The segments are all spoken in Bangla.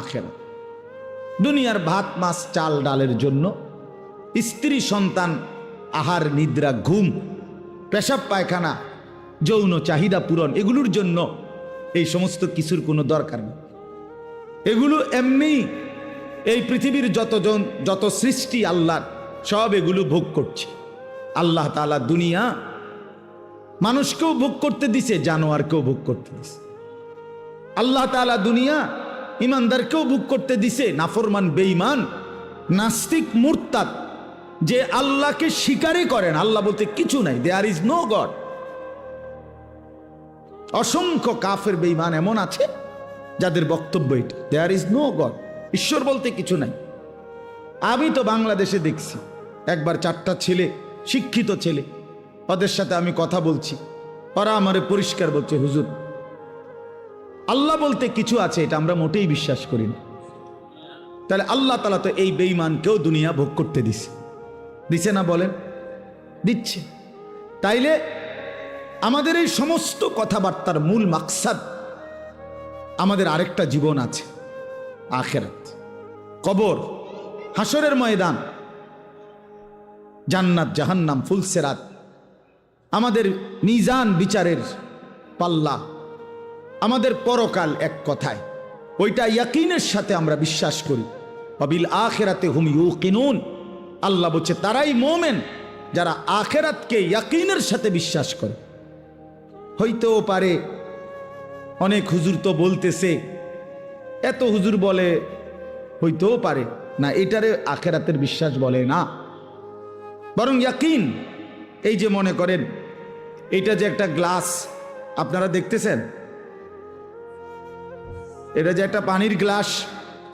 আখের দুনিয়ার ভাত, মাছ, চাল, ডালের জন্য স্ত্রী, সন্তান, আহার, নিদ্রা, ঘুম, পেশাব, পায়খানা, যৌন চাহিদা পূরণ, এগুলোর জন্য এই সমস্ত কিছুর কোনো দরকার নেই। এগুলো এমনি এই পৃথিবীর যতজন যত সৃষ্টি আল্লাহর সব এগুলো ভোগ করছে। আল্লাহ তালা দুনিয়া মানুষকেও ভোগ করতে দিছে, জানোয়ারকেও ভোগ করতে দিছে। আল্লাহ তালা দুনিয়া ইমানদারকেও ভোগ করতে দিছে। নাফরমান, বেঈমান, নাস্তিক, মুরতাদ, যে আল্লাহকে স্বীকারই করেন। আল্লাহ বলতে কিছু নাই। দেয়ার ইজ নো গড অসংখ্য কাফের, বেঈমান এমন আছে, যাদের বক্তব্য এটা। দেয়ার ইজ নো গড ঈশ্বর বলতে কিছু নাই। আমি তো বাংলাদেশে দেখছি, একবার চারটা ছেলে, শিক্ষিত ছেলে, ওদের সাথে আমি কথা বলছি। ওরা আমারে পরিষ্কার বলছে, হুজুর আল্লাহ বলতে কিছু আছে, এটা আমরা মোটেই বিশ্বাস করি না। তাহলে আল্লাহ তালা তো এই বেঈমানকেও দুনিয়া ভোগ করতে দিছে। দিছে না বলেন? দিচ্ছে। তাইলে আমাদের এই সমস্ত কথাবার্তার মূল মাকসাদ আমাদের আরেকটা জীবন আছে, আখেরাত। কবর হাসরের ময়দান, জান্নাত, জাহান্নাম, ফুলসেরাত। আমাদের মিজান বিচারের পাল্লা আমাদের পরকাল এক কথায়। ওইটা ইয়াকিনের সাথে আমরা বিশ্বাস করি। অবিল আখেরাতে হুম ইউকিনুন। আল্লাহ বলছে, তারাই মোমেন যারা আখেরাতকে ইয়াকিনের সাথে বিশ্বাস করে। হইতেও পারে, অনেক হুজুর তো বলতেছে, এত হুজুর বলে হইতেও পারে। না, এটারে আখেরাতের বিশ্বাস বলে না। বরং ইয়াকিন, এই যে মনে করেন এটা যে একটা গ্লাস, আপনারা দেখতেছেন? এটা যে একটা পানির গ্লাস।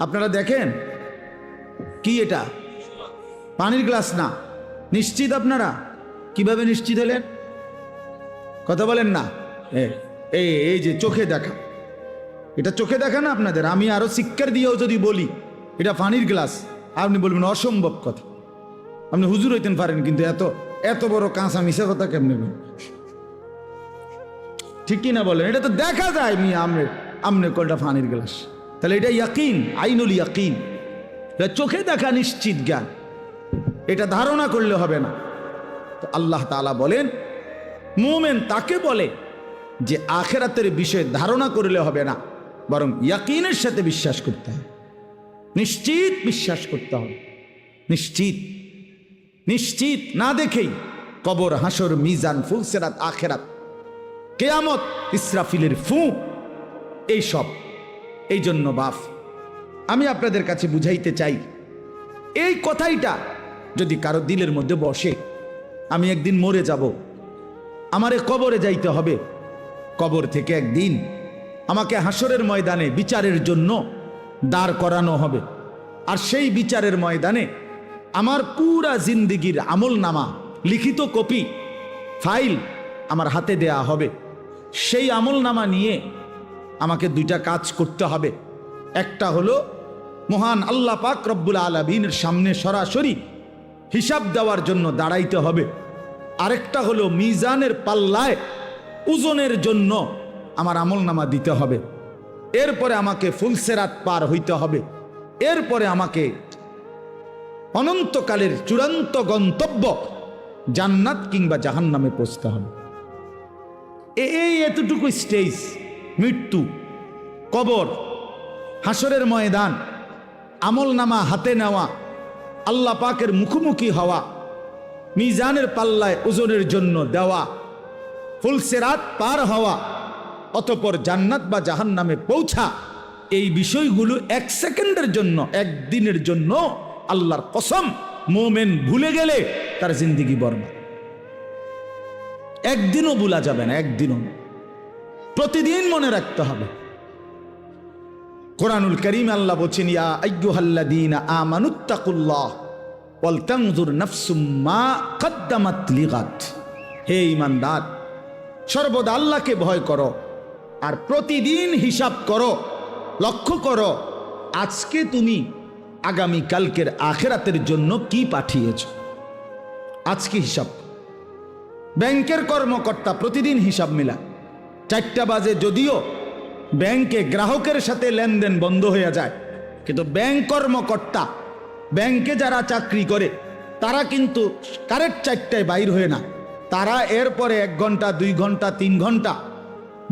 আপনারা দেখেন? কি এটা? পানির গ্লাস না। নিশ্চিত আপনারা? কীভাবে নিশ্চিত হলেন? কথা বলেন না। এই এই যে চোখে দেখা। এটা চোখে দেখা না আপনাদের? আমি আরও শিক্ষার দিয়েও যদি বলি, এটা পানির গ্লাস। আপনি বলবেন অসম্ভব কথা। আপনি হুজুর হইতেন পারেন, কিন্তু এত এত বড় কাঁচা মিশা কথা কেমনে? ঠিক কি না বলেন? এটা তো দেখা যায় মি আমনে আমনে কোনটা ফানির গ্লাস। তাহলে এটা ইয়াকিন, আইনুল ইয়াকিন। এটা চোখে দেখা নিশ্চিত জ্ঞান। এটা ধারণা করলে হবে না। তো আল্লাহ তাআলা বলেন, মোমেন তাকে বলে যে আখেরাতের বিষয়ে ধারণা করলে হবে না, বরং ইয়াকিনের সাথে বিশ্বাস করতে হবে। নিশ্চিত বিশ্বাস করতে হবে। নিশ্চিত। নিশ্চিত না দেখেই কবর, হাসর, মিজান, ফুলসেরাত, আখেরাত, কেয়ামত, ইসরাফিলের ফু এই সব এই জন্য বাফ আমি আপনাদের কাছে বুঝাইতে চাই। এই কথাইটা যদি কারও দিলের মধ্যে বসে, আমি একদিন মরে যাব। আমারে কবরে যাইতে হবে। কবর থেকে একদিন আমাকে হাসরের ময়দানে বিচারের জন্য দাঁড় করানো হবে। আর সেই বিচারের ময়দানে আমার পুরা জিন্দিগির আমল নামা লিখিত কপি, ফাইল আমার হাতে দেয়া হবে। সেই আমল নামা নিয়ে আমাকে দুইটা কাজ করতে হবে। একটা হলো, মহান আল্লাহ পাক রব্বুল আলমিনের সামনে সরাসরি হিসাব দেওয়ার জন্য দাঁড়াইতে হবে। আরেকটা হলো, মিজানের পাল্লায় ওজনের জন্য আমার আমল নামা দিতে হবে। এরপরে আমাকে ফুলসেরাত পার হইতে হবে। এরপরে আমাকে অনন্তকালের চূড়ান্ত গন্তব্য জান্নাত কিংবা জাহান্নামে পৌঁছতে হবে। এই এতটুকু স্টেজ মৃত্যু, কবর, হাসরের ময়দান আমল নামা হাতে নেওয়া, আল্লাহ পাকের মুখোমুখি হওয়া, মিজানের পাল্লায় ওজনের জন্য দেওয়া ফুলসেরাত পার হওয়া, অতপর জান্নাত বা জাহান নামে পৌঁছা, এই বিষয়গুলো এক সেকেন্ডের জন্য একদিনের জন্য আল্লাহর কসম মোমেন ভুলে গেলে তার জিন্দিগি বর্ণা একদিনও ভুলা যাবে না, একদিনও। প্রতিদিন মনে রাখতে হবে। কোরআনুল করিম আল্লাহ বলছেন, ইয়া আইয়ুহাল্লাযীনা আমানুত্তাকুল্লাহ ওয়াল তানজুর নাফসুম মা কদ্দামাত লিগাত। হে ঈমানদার, সর্বদা আল্লাহকে ভয় করো আর প্রতিদিন হিসাব করো, লক্ষ্য করো, আজকে তুমি আগামী কালকের আখেরাতের জন্য কি পাঠিয়েছ? আজকে হিসাব ব্যাংকের কর্মকর্তা প্রতিদিন হিসাব মিলা চারটা বাজে যদিও ব্যাংকে গ্রাহকের সাথে লেনদেন বন্ধ হয়ে যায়। কিন্তু ব্যাংক কর্মকর্তা, ব্যাংকে যারা চাকরি করে, তারা কিন্তু কারেক্ট চারটায় বাইর হয়ে না। তারা এরপরে এক ঘণ্টা, দুই ঘণ্টা, তিন ঘণ্টা,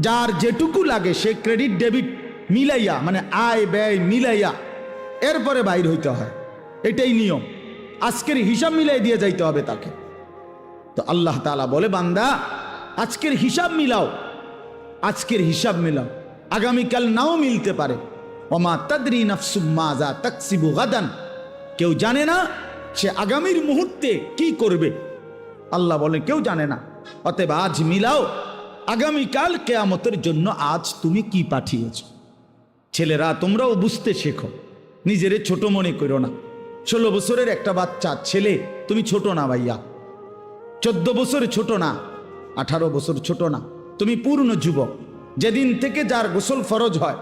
যার যেটুকু লাগে সে ক্রেডিট, ডেবিট মিলাইয়া মানে আয়, ব্যয় মিলাইয়া এরপরে বাইর হইতে হয়। এটাই নিয়ম। আজকের হিসাব মিলাই দিয়ে যাইতে হবে তাকে। তো আল্লাহ তাআলা বলে, বান্দা, আজকের হিসাব মিলাও। আজকের হিসাব মিলাও। আগামীকাল নাও মিলতে পারে। ওমা তাদরি নাফসুম্মা যা তাকসিবু গাদান। কেউ জানে না সে আগামীর মুহূর্তে কি করবে। আল্লাহ বলে, কেউ জানে না। অতএব আজ মিলাও। আগামীকাল কেয়ামতের জন্য আজ তুমি কি পাঠিয়েছ? ছেলেরা, তোমরাও বুঝতে শেখো। নিজেরে ছোট মনে করো না। ষোলো বছরের একটা বাচ্চা, ছেলে, তুমি ছোট না ভাইয়া। চোদ্দ বছর ছোট না, আঠারো বছর ছোট না। তুমি পূর্ণ যুবক। যেদিন থেকে যার গোসল ফরজ হয়,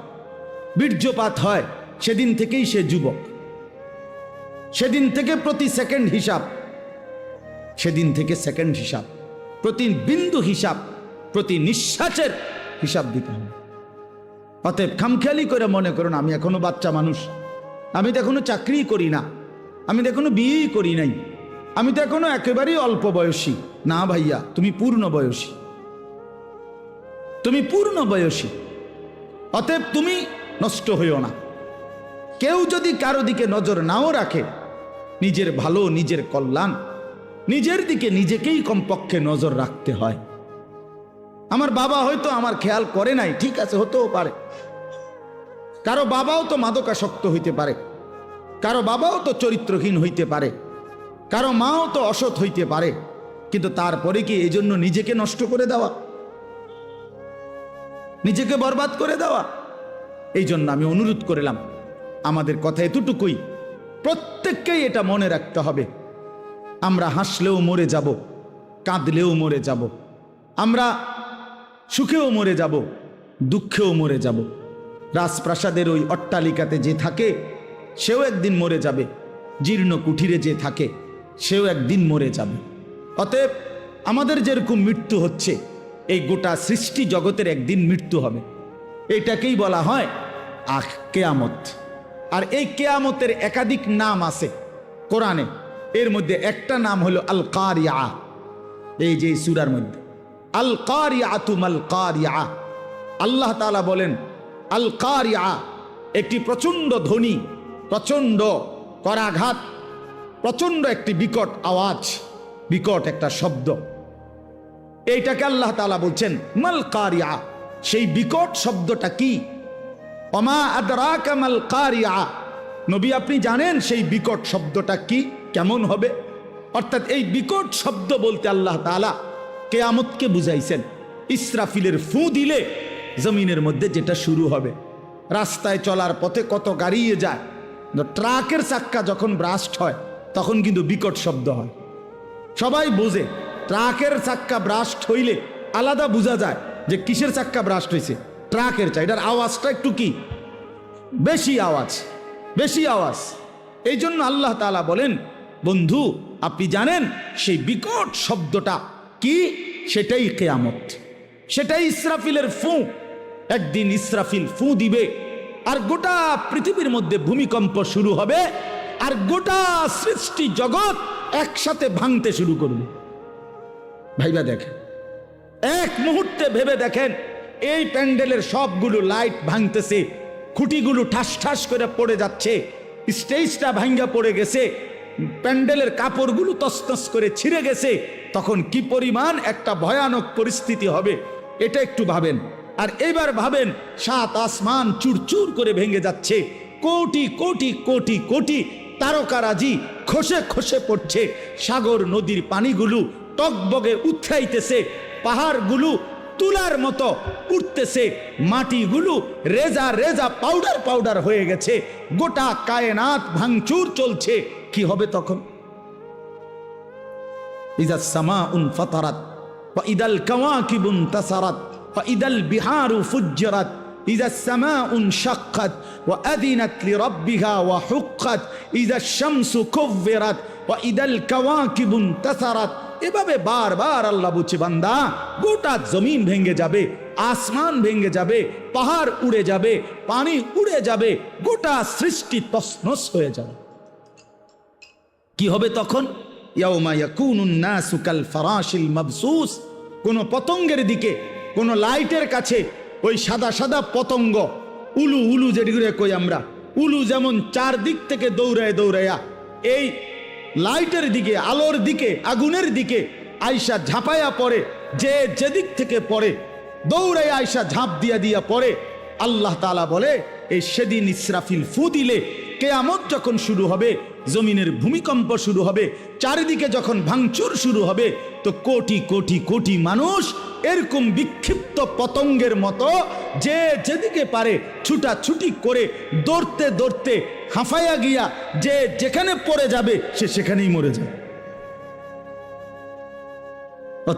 বীর্যপাত হয়, সেদিন থেকেই সে যুবক। সেদিন থেকে প্রতি সেকেন্ড হিসাব, সেদিন থেকে সেকেন্ড হিসাব, প্রতি বিন্দু হিসাব, প্রতি নিঃশ্বাসের হিসাব দিতে হবে। অতএব খামখেয়ালি করে মনে করুন, আমি এখনও বাচ্চা মানুষ। আমি তো এখনও চাকরি করি না। আমি তো এখনও বিয়েই করি নাই। আমি তো এখনও একেবারেই অল্প বয়সী। না ভাইয়া, তুমি পূর্ণ বয়সী। তুমি পূর্ণ বয়সী। অতএব তুমি নষ্ট হইও না। কেউ যদি কারও দিকে নজর নাও রাখে, নিজের ভালো, নিজের কল্যাণ, নিজের দিকে নিজেকেই কমপক্ষে নজর রাখতে হয়। আমার বাবা হয়তো আমার খেয়াল করে নাই, ঠিক আছে, হতেও পারে। কারও বাবাও তো মাদকাসক্ত হইতে পারে। কারও বাবাও তো চরিত্রহীন হইতে পারে। কারও মাও তো অসৎ হইতে পারে। কিন্তু তারপরে কি এই জন্য নিজেকে নষ্ট করে দেওয়া? নিজেকে বরবাদ করে দেওয়া। এই জন্য আমি অনুরোধ করলাম, আমাদের কথা এতটুকুই। প্রত্যেককেই এটা মনে রাখতে হবে। আমরা হাসলেও মরে যাব, কাঁদলেও মরে যাব। আমরা সুখেও মরে যাব, দুঃখেও মরে যাব। রাজপ্রাসাদের ওই অট্টালিকাতে যে থাকে, সেও একদিন মরে যাবে। জীর্ণ কুঠিরে যে থাকে, সেও একদিন মরে যাবে। অতএব আমাদের যেরকম মৃত্যু হচ্ছে এই গোটা সৃষ্টি জগতের একদিন মৃত্যু হবে। এটাকেই বলা হয় আখ কেয়ামত। আর এই কেয়ামতের একাধিক নাম আছে কোরআনে। এর মধ্যে একটা নাম হলো আল কারিয়া এই যে সুরার মধ্যে। আল কারিয়া তুমাল কারিয়া আল্লাহ তাআলা বলেন আল কারিয়া একটি প্রচণ্ড ধ্বনি, প্রচণ্ড করাঘাত, প্রচণ্ড একটি বিকট আওয়াজ, বিকট একটা শব্দ। এইটাকে আল্লাহ তাআলা বলছেন মাল কারিয়া। সেই বিকট শব্দটা কি? অমা আদরাকা মাল কারিয়া। নবী, আপনি জানেন সেই বিকট শব্দটা কি? কেমন হবে? অর্থাৎ এই বিকট শব্দ বলতে আল্লাহ তাআলা কেয়ামতকে বুঝাইছেন। ইসরাফিলের ফু দিলে জমিনের মধ্যে যেটা শুরু হবে। রাস্তায় চলার পথে কত গাড়িয়ে যায়। ট্রাকের চাক্কা যখন ব্রাস্ট হয়, তখন কিন্তু বিকট শব্দ হয়। সবাই বোঝে ট্রাকের চাক্কা ব্রাস্ট হইলে আলাদা বোঝা যায় যে কিসের চাক্কা ব্রাস্ট হয়েছে ট্রাকের চা এটার আওয়াজটা একটু কি? বেশি আওয়াজ বেশি আওয়াজ। এই জন্য আল্লাহ তাআলা বলেন, বন্ধু, আপনি জানেন সেই বিকট শব্দটা কি? সেটাই কেয়ামত। সেটাই ইসরাফিলের ফু। একদিন ইসরাফিল ফু দিবে, আর গোটা পৃথিবীর মধ্যে ভূমিকম্প শুরু হবে, আর গোটা সৃষ্টি জগৎ একসাথে ভাঙতে শুরু করবে। ভাইবা দেখেন। এক মুহূর্তে ভেবে দেখেন, এই প্যান্ডেলের সবগুলো লাইট ভাঙতেছে, খুঁটিগুলো ঠাস ঠাস করে পড়ে যাচ্ছে, স্টেজটা ভাঙ্গা পড়ে গেছে, প্যান্ডেলের কাপড়গুলো তসতস করে ছিঁড়ে গেছে, তখন কি পরিমাণ একটা ভয়ানক পরিস্থিতি হবে, এটা একটু ভাবেন। আর এবার ভাবেন, সাত আসমান চুরচুর করে ভেঙে যাচ্ছে, কোটি কোটি কোটি কোটি তারকারাজি খসে খসে পড়ছে, সাগর নদীর পানিগুলো টকবগে উথরাইতেছে পাহাড়গুলো তুলার মতো উঠতেছে মাটিগুলো রেজা রেজা পাউডার পাউডার হয়ে গেছে, গোটা কায়নাত ভাঙচুর চলছে। কি হবে তখন? ইজা সামা উন ফতারাত ইদাল কাওয়াকিবুন তাসারাত বা ইদাল বিহারু ফুজ্জরাত। إذا السماء انشقت وأذنت لربها وحقت إذا الشمس كفرت وإذا الكواكب انتثرت এভাবে বারবার আল্লাহ বলছে বান্দা গোটা জমিন ভেঙে যাবে আসমান ভেঙে যাবে পাহাড় উড়ে যাবে পানি উড়ে যাবে গোটা সৃষ্টি তসনস হয়ে যাবে কি হবে তখন ইয়াউমা ইয়াকুনুন নাসু কাল ফারাশিল মাবসুস কোন পতঙ্গের দিকে কোন লাইটের কাছে ওই সাদা সাদা পতঙ্গ, উলু উলু যেগুলো কই আমরা, উলু যেমন চারদিক থেকে দৌড়ায় দৌড়াইয়া এই লাইটের দিকে, আলোর দিকে, আগুনের দিকে আইসা ঝাঁপাইয়া পড়ে, যে যেদিক থেকে পড়ে, দৌড়ায় আয়সা ঝাঁপ দিয়া দিয়া পড়ে, আল্লাহ তালা বলে এই সেদিন ইসরাফিল ফু দিলে কেয়ামত যখন শুরু হবে, জমিনের ভূমিকম্প শুরু হবে, চারিদিকে যখন ভাঙচুর শুরু হবে, তো কোটি কোটি কোটি মানুষ এরকম বিক্ষিপ্ত পতঙ্গের মতো যে যেদিকে পারে ছুটাছুটি করে দৌড়তে দৌড়তে হাঁফাইয়া গিয়া যে যেখানে পড়ে যাবে, সে সেখানেই মরে যাবে।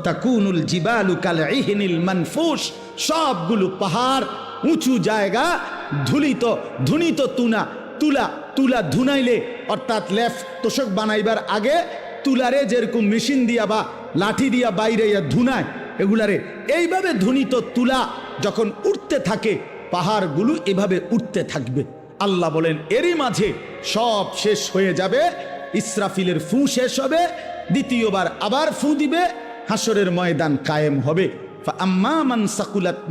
তাকুনুল জিবালু কাল ইহিনিল মানফুস, সবগুলো পাহাড় উঁচু জায়গা, ধুলিত, ধুনিত তুনা তুলা তুলা ধুনাইলে, অর্থাৎ লেফ তোষক বানাইবার আগে তুলারে যেরকম মেশিন দিয়া বা লাঠি দিয়া বাইরে ইয়া ধুনায়, এগুলারে এইভাবে ধুনিত তুলা যখন উঠতে থাকে, পাহাড়গুলো এভাবে উঠতে থাকবে। আল্লাহ বলেন, এরই মাঝে সব শেষ হয়ে যাবে, ইসরাফিলের ফু শেষ হবে, দ্বিতীয়বার আবার ফু দিবে হাসরের ময়দান কায়েম হবে।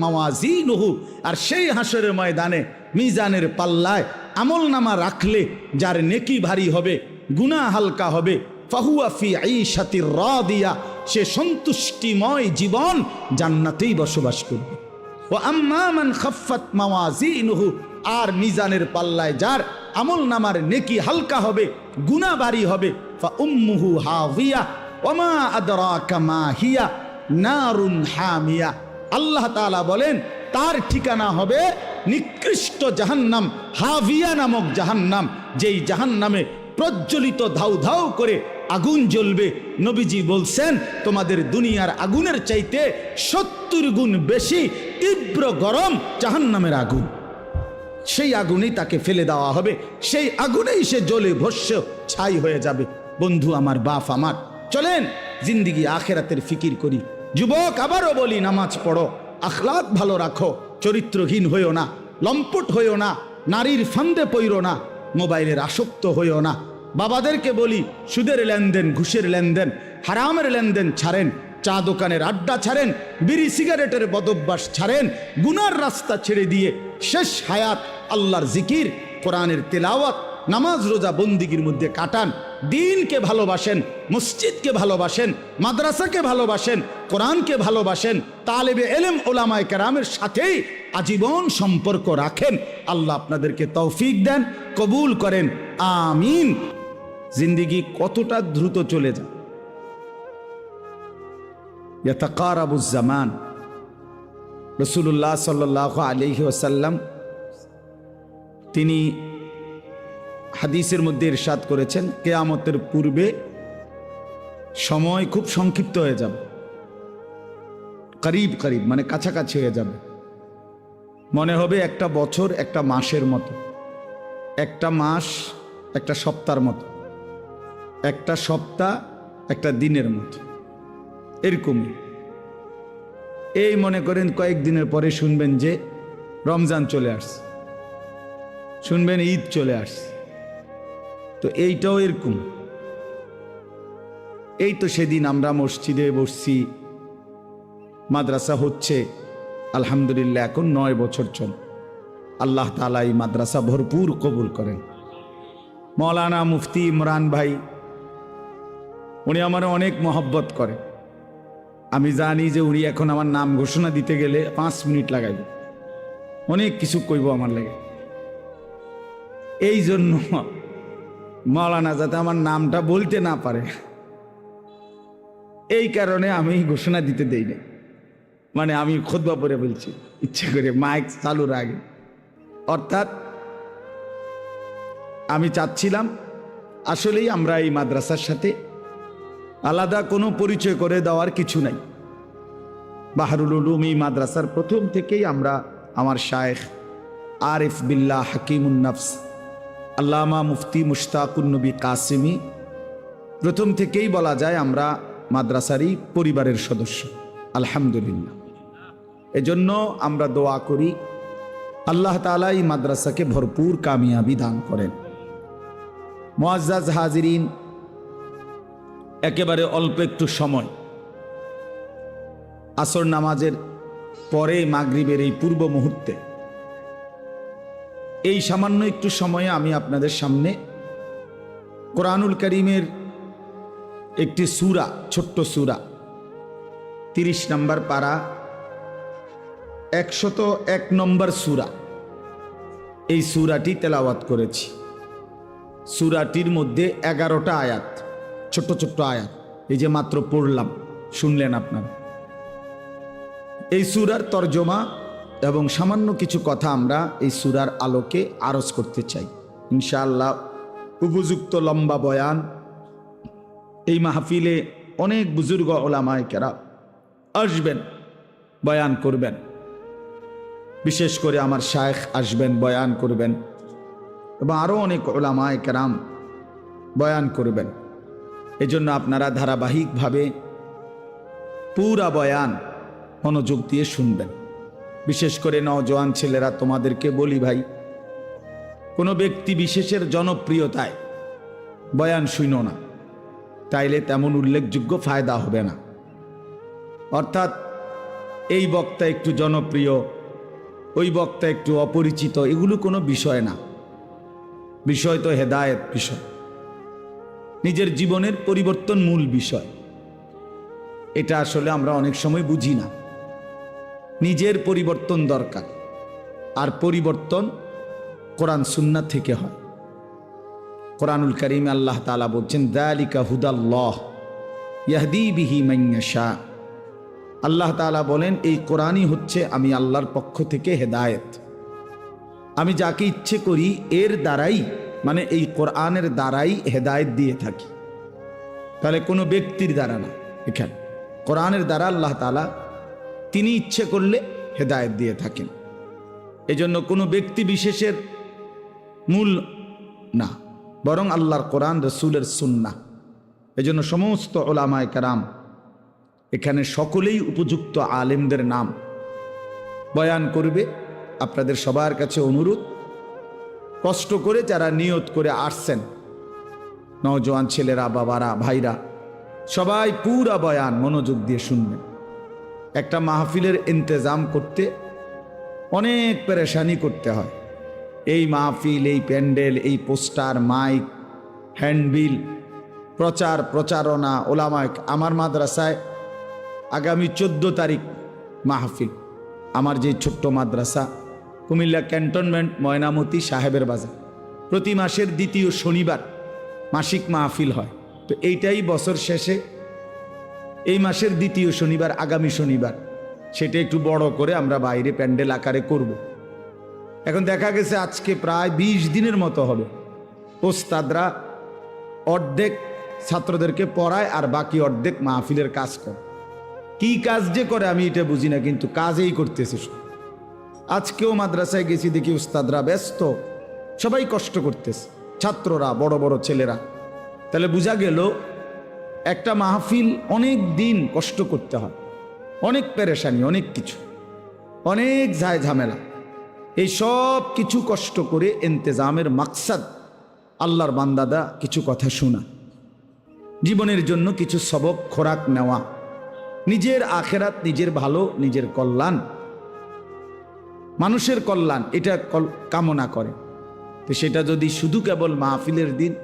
মাওয়াজিনুহু, আর সেই হাসরের ময়দানে মিজানের পাল্লায় আমল নামা রাখলে যার নেকি ভারী হবে, গুনাহ হালকা হবে, ফাহুয়া ফি র দিয়া সে সন্তুষ্টিময় জীবন জান্নাতেই বসবাস করবে। ও আম্মান খাফাত মাওয়াজিনুহু, আর মিজানের পাল্লায় যার আমল নামার নেকি হালকা হবে, গুনাহ ভারী হবে, ফা উম্মুহু হাভিয়া ওমা আদরাকা মা হিয়া, নারুন হামিয়া। আল্লাহ তাআলা বলেন তার ঠিকানা হবে নিকৃষ্ট জাহান্নাম, হাভিয়া নামক জাহান্নাম, যেই জাহান্নামে প্রজ্বলিত ধাউ ধাউ করে আগুন জ্বলবে। নবীজি বলছেন, তোমাদের দুনিয়ার আগুনের চাইতে সত্তর গুণ বেশি তীব্র গরম জাহান্নামের আগুন। সেই আগুনেই তাকে ফেলে দেওয়া হবে, সেই আগুনেই সে জ্বলে ভস্য ছাই হয়ে যাবে। বন্ধু আমার, বাপ আমার, চলেন জিন্দিগি আখেরাতের ফিকির করি। যুবক, আবারও বলি, নামাজ পড়ো। আখলাক ভালো রাখো, চরিত্রহীন হইও না, লম্পট হইও না, নারীর ফান্দে পইরো না, মোবাইলের আসক্ত হইও না। বাবাদেরকে বলি, সুদের লেনদেন, ঘুষের লেনদেন, হারামের লেনদেন ছাড়েন, চা দোকানের আড্ডা ছাড়েন, বিড়ি সিগারেটের বদভ্যাস ছাড়েন, গুনার রাস্তা ছেড়ে দিয়ে শেষ হায়াত আল্লাহর জিকির, কোরআনের তেলাওয়াত, নামাজ, রোজা, বন্দিগির মধ্যে কাটান। দিনকে ভালোবাসেন, মসজিদকে ভালোবাসেন, মাদ্রাসাকে ভালোবাসেন, কোরআনকে ভালোবাসেন, তালেবে এলেম ওলামায় কেরামের সাথেই আজীবন সম্পর্ক রাখেন। আল্লাহ আপনাদেরকে তৌফিক দেন, কবুল করেন, আমিন। জিন্দিগি কতটা দ্রুত চলে যায়। রসুল্লাহ সাল্লাহ আলহি তিনি হাদিসের মধ্যে ইরশাদ করেছেন, কেয়ামতের পূর্বে সময় খুব সংক্ষিপ্ত হয়ে যাবে। করিব করিব মানে কাছাকাছি হয়ে যাবে। মনে হবে একটা বছর, একটা মাসের মতো। একটা মাস, একটা সপ্তাহের মতো। একটা সপ্তাহ, একটা দিনের মতো। এরকম এই মনে করেন কয়েকদিনের পরে শুনবেন যে রমজান চলে আসছে। শুনবেন ঈদ চলে আসছে। তো এইটাও এরকম। এই তো সেদিন আমরা মসজিদে বসছি। মাদ্রাসা হচ্ছে, আলহামদুলিল্লাহ, এখন নয় বছর চল। আল্লাহ তালা এই মাদ্রাসা ভরপুর কবুল করেন। মৌলানা মুফতি ইমরান ভাই, উনি আমার অনেক মহব্বত করে। আমি জানি যে উনি এখন আমার নাম ঘোষণা দিতে গেলে পাঁচ মিনিট লাগাইব। অনেক কিছু কইব আমার লাগে। এই জন্য মৌলানা যাতে আমার নামটা বলতে না পারে। এই কারণে আমি ঘোষণা দিতে দেই না মানে আমি খোদবা পরে বলছি, ইচ্ছে করে মাইক চালুর আগে। অর্থাৎ আমি চাচ্ছিলাম, আসলেই আমরা এই মাদ্রাসার সাথে আলাদা কোনো পরিচয় করে দেওয়ার কিছু নাই। বাহারুল উলুম এই মাদ্রাসার প্রথম থেকেই আমরা আমার শায়েখ আরিফ বিল্লাহ হাকিমুন্নফস আল্লামা মুফতি মুশতাকুন্নবী কাসিমি। প্রথম থেকেই বলা যায় আমরা মাদ্রাসারই পরিবারের সদস্য। আলহামদুলিল্লাহ। এজন্য আমরা দোয়া করি, আল্লাহ তালা এই মাদ্রাসাকে ভরপুর কামিয়াবি দান করেন। মোয়াজ্জাজ হাজিরিন, একেবারে অল্প একটু সময়। আসর নামাজের পরে মাগরিবের এই পূর্ব মুহূর্তে এই সামান্য একটু সময়ে আমি আপনাদের সামনে কোরআনুল করিমের একটি সুরা, ছোট্ট সুরা, তিরিশ নম্বর পারা, একশত এক নম্বর সুরা, এই সুরাটি তেলাওয়াত করেছি। সুরাটির মধ্যে এগারোটা আয়াত, ছোট্ট ছোট্ট আয়াত, এই যে মাত্র পড়লাম, শুনলেন আপনারা। এই সুরার তর্জমা এবং সামান্য কিছু কথা আমরা এই সুরার আলোকে আরজ করতে চাই। ইনশাআল্লাহ উপযুক্ত লম্বা বয়ান, এই মাহফিলে অনেক বুজুর্গ ওলামায় কেরা আসবেন, বয়ান করবেন। বিশেষ করে আমার শায়েখ আসবেন, বয়ান করবেন এবং আরও অনেক ওলামায় কেরাম বয়ান করবেন। এজন্য আপনারা ধারাবাহিকভাবে পুরা বয়ান মনোযোগ দিয়ে শুনবেন। বিশেষ করে নজওয়ান ছেলেরা, তোমাদেরকে বলি ভাই, কোনো ব্যক্তি বিশেষের জনপ্রিয়তায় বয়ান শুনো না। তাইলে তেমন উল্লেখযোগ্য ফায়দা হবে না। অর্থাৎ এই বক্তা একটু জনপ্রিয়, ওই বক্তা একটু অপরিচিত, এগুলো কোনো বিষয় না। বিষয় তো হেদায়েত বিষয়। নিজের জীবনের পরিবর্তন মূল বিষয়। এটা আসলে আমরা অনেক সময় বুঝি না। নিজের পরিবর্তন দরকার। আর পরিবর্তন কোরআন সুন্না থেকে হয়। কোরআনুল করিম আল্লাহ তালা বলছেন, দালিকা হুদাল্লাহ ইয়াহদি বিহি মাইয়াশা আল্লাহ তালা বলেন, এই কোরআনই হচ্ছে আমি আল্লাহর পক্ষ থেকে হেদায়েত। আমি যাকে ইচ্ছে করি এর দ্বারাই মানে এই কোরআনের দ্বারাই হেদায়েত দিয়ে থাকি। তাহলে কোনো ব্যক্তির দ্বারা না, এখানে। কোরআনের দ্বারা আল্লাহ তালা তিনি ইচ্ছে করলে হেদায়েত দিয়ে থাকেন। এজন্য কোনো ব্যক্তি বিশেষের মূল না, বরং আল্লাহর কোরআন, রসুলের সুন্না এজন্য সমস্ত ওলামায় কারাম এখানে সকলেই উপযুক্ত আলেমদের নাম বয়ান করবে। আপনাদের সবার কাছে অনুরোধ, কষ্ট করে যারা নিয়ত করে আসছেন, নওজোয়ান ছেলেরা, বাবারা, ভাইরা, সবাই পুরা বয়ান, মনোযোগ দিয়ে শুনবেন। একটা মাহফিলের ইন্তজাম করতে অনেক পেরেশানি করতে হয়। এই মাহফিল, এই প্যান্ডেল, এই পোস্টার, মাইক, হ্যান্ডবিল, প্রচার, প্রচারণা ওলামায়ক আমার মাদ্রাসায় আগামী চোদ্দ তারিখ মাহফিল। আমার যে ছোট্ট মাদ্রাসা, কুমিল্লা ক্যান্টনমেন্ট ময়নামতি সাহেবের বাজার। প্রতি মাসের দ্বিতীয় শনিবার মাসিক মাহফিল হয়। তো এইটাই বছর শেষে এই মাসের দ্বিতীয় শনিবার, আগামী শনিবার। সেটা একটু বড় করে আমরা বাইরে প্যান্ডেল আকারে করব। এখন দেখা গেছে আজকে প্রায় ২০ দিনের মতো হবে। ওস্তাদরা অর্ধেক ছাত্রদেরকে পড়ায় আর বাকি অর্ধেক মাহফিলের কাজ করে। কি কাজ যে করে আমি এটা বুঝি না, কিন্তু কাজেই করতেছে। আজকেও মাদ্রাসায় গেছি দেখি উস্তাদরা ব্যস্ত। সবাই কষ্ট করতেছে, ছাত্ররা, বড় বড় ছেলেরা। তাহলে বোঝা গেল একটা মাহফিল অনেক দিন কষ্ট করতে হয়। অনেক পেরেশানি, অনেক কিছু। অনেক ঝায় ঝামেলা। এই সব কিছু কষ্ট করে এন্তেজামের মাকসাদ আল্লাহর বান্দাদা কিছু কথা শোনা। জীবনের জন্য কিছু সবক খোরাক নেওয়া। নিজের আখেরাত, নিজের ভালো, নিজের কল্যাণ। মানুষের কল্যাণ, এটা কামনা করে। তো সেটা যদি শুধু কেবল মাহফিলের দিন,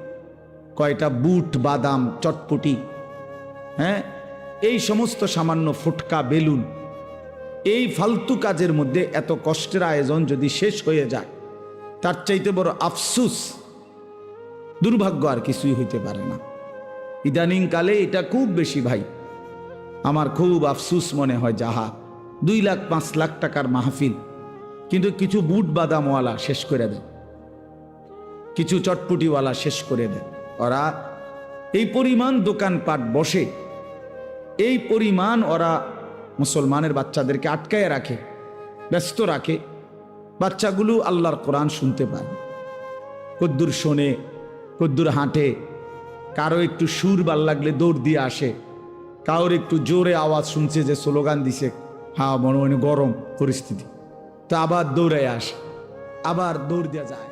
কয়টা বুট, বাদাম, চটপটি হ্যাঁ? এই সমস্ত সামান্য ফুটকা, বেলুন, এই ফালতু কাজের মধ্যে এত কষ্টের আয়োজন যদি শেষ হয়ে যায়, তার চাইতে বড় আফসুস, দুর্ভাগ্য আর কিছুই হইতে পারে না। ইদানিং কালে এটা খুব বেশি ভাই। আমার খুব আফসুস মনে হয় যাহা, দুই লাখ, পাঁচ লাখ টাকার মাহফিল, কিন্তু কিছু বুট বাদামওয়ালা শেষ করে দেয় কিছু চটপুটিওয়ালা শেষ করে দেয় ওরা এই পরিমাণ দোকানপাট বসে এই পরিমাণ ওরা মুসলমানের বাচ্চাদেরকে আটকায় রাখে, ব্যস্ত রাখে। বাচ্চাগুলো আল্লাহর কোরআন শুনতে পায়। কদ্দুর শোনে, কদ্দুর হাঁটে। কারও একটু সুর ভালো লাগলে দৌড় দিয়ে আসে। কারোর একটু জোরে আওয়াজ শুনছে যে স্লোগান দিছে হ্যাঁ মনে মনে গরম পরিস্থিতি। তো আবার দৌড়ায় আসে, আবার দৌড় দেওয়া যায়।